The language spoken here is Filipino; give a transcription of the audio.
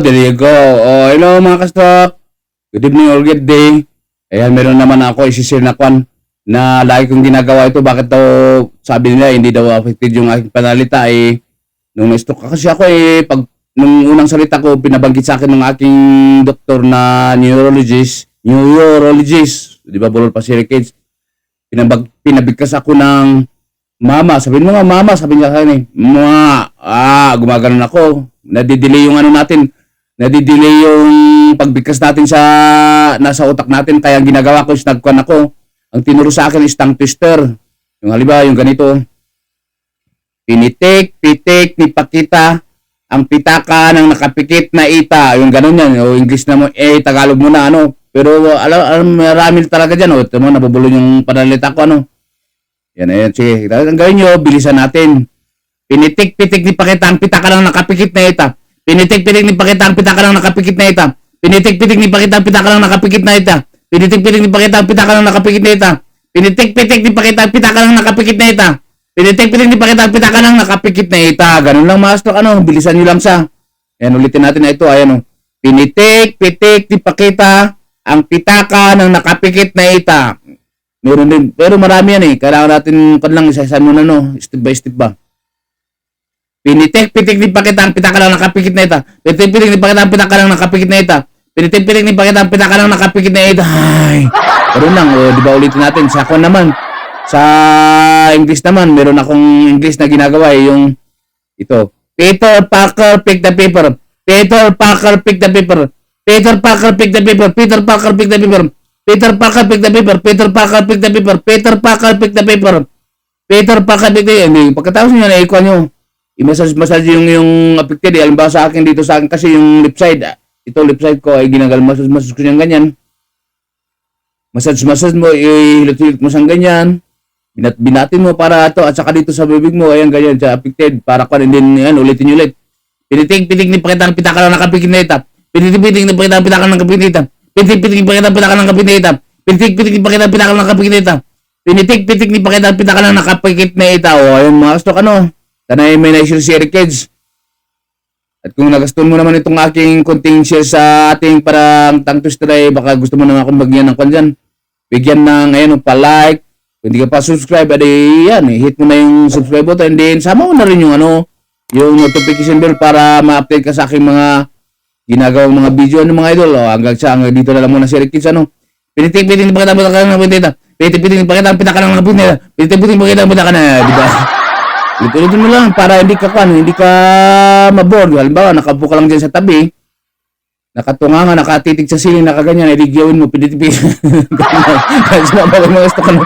there you go. Oh, hello mga kastok. Good evening or good day. Ayan, meron naman ako isisir na kwan na lagi kong ginagawa ito. Bakit daw sabi nila hindi daw affected yung aking panalita eh nung na-stroke kasi ako eh pag nung unang salita ko pinabanggit sa akin ng aking doktor na neurologist, neurologist, di ba bulol pa si Rickets? Pinabag, pinabigkas ako ng mama, sabihin mo nga mama, sabi niya sa akin eh, mga, ah, gumaganon ako, nadidelay yung ano natin, nadidelay yung pagbigkas natin sa nasa utak natin. Kaya ang ginagawa ko is nagkuhan ako. Ang tinuro sa akin is tongue twister. Yung halimbawa yung ganito. Pinitik pitik ni pakita ang pitaka ng nakapikit na ita. Yung ganun yan. O English na mo eh Tagalog mo na ano. Pero alam, alam marami talaga dyan. O ito mo nabubulong yung panalita ko ano. Yan ayan sige. Ang gawin nyo bilisan natin pinitik pitik ni pakita ang pitaka ng nakapikit na ita Pinitik-pitik ni pakita ang pitaka ng nakapikit na ita. Pinitik-pitik ni pakita ang pitaka ng nakapikit na ita. Pinitik-pitik ni pakita ang pitaka ng nakapikit na ita. Pinitik-pitik ni pakita ang pitaka ng nakapikit na ita. Pinitik-pitik ni pakita ang pitaka ng nakapikit na ita. Ganun lang master ano, bilisan niyo lang sa. Ayan ulitin natin na ito, ayan o. Pinitik-pitik ni pakita ang pitaka ng nakapikit na ita. Meron din, pero marami yan eh. Kailangan natin, kan lang, isa-isa muna no, step by step ba. Pinitik-pitik ni pakita ang pitaka lang nakapikit na ita. Pinitik-pitik ni pakita ang pitaka lang nakapikit na ita. Pinitik-pitik ni pakita ang pitaka lang nakapikit na ita. Ay, meron lang. O, di ba ulitin natin? Sa ako naman, sa English naman, meron akong English na ginagawa eh, yung ito. Peter Parker pick the paper. Peter Parker pick the paper. Peter Parker pick the paper. Peter Parker pick the paper. Peter Parker pick the paper. Peter Parker pick the paper. Peter Parker pick the paper. Peter Parker pick the paper. Pagkatapos nyo na ikuha nyo i-massage massage yung yung affected eh. Alam ba sa akin dito sa akin kasi yung left side, ah, ito left side ko ay ginagal massage massage ko yung ganyan. Massage massage mo, ihilot-hilot mo sang ganyan. Binat binatin mo para to at saka dito sa bibig mo ayan ganyan sa affected para ko din yan ulitin ulit. Pinitik-pitik ni pakita ang pitaka ng nakapikit na ita. Pinitik-pitik ni pakita ang pitaka ng nakapikit na ita. Pinitik-pitik ni pakita ang pitaka ng nakapikit na ita. Pinitik-pitik ni pakita ang pitaka ng nakapikit na ita. Pinitik-pitik ni pakita ang pitaka ng nakapikit na ita. O ayun mga stok ano. Tanay may na-share Eric Kids. At kung nagaston mo naman itong aking konting share sa ating parang tang twister ay baka gusto mo naman akong bagyan ng kwan Bigyan ng ayun, pa-like. Kung hindi ka pa subscribe, adi yan, hit mo na yung subscribe button. And then, sama mo na rin yung ano, yung notification bell para ma-update ka sa aking mga ginagawang mga video ano mga idol. O, hanggang sa hanggang dito na lang muna si Eric Kids ano. Pinitik-pitik ni pakita ang pitaka ng pintita. Pinitik-pitik ni pakita ang pitaka ng pintita. Pinitik-pitik ni pakita ang pitaka na, di ba? Ulit-ulitin mo lang para hindi ka kan, hindi ka mabore. Halimbawa, nakaupo ka lang dyan sa tabi, nakatunga nga, nakatitig sa siling, nakaganyan, edi gawin mo, pinitipin. Kasi mabawal mga gusto ka na.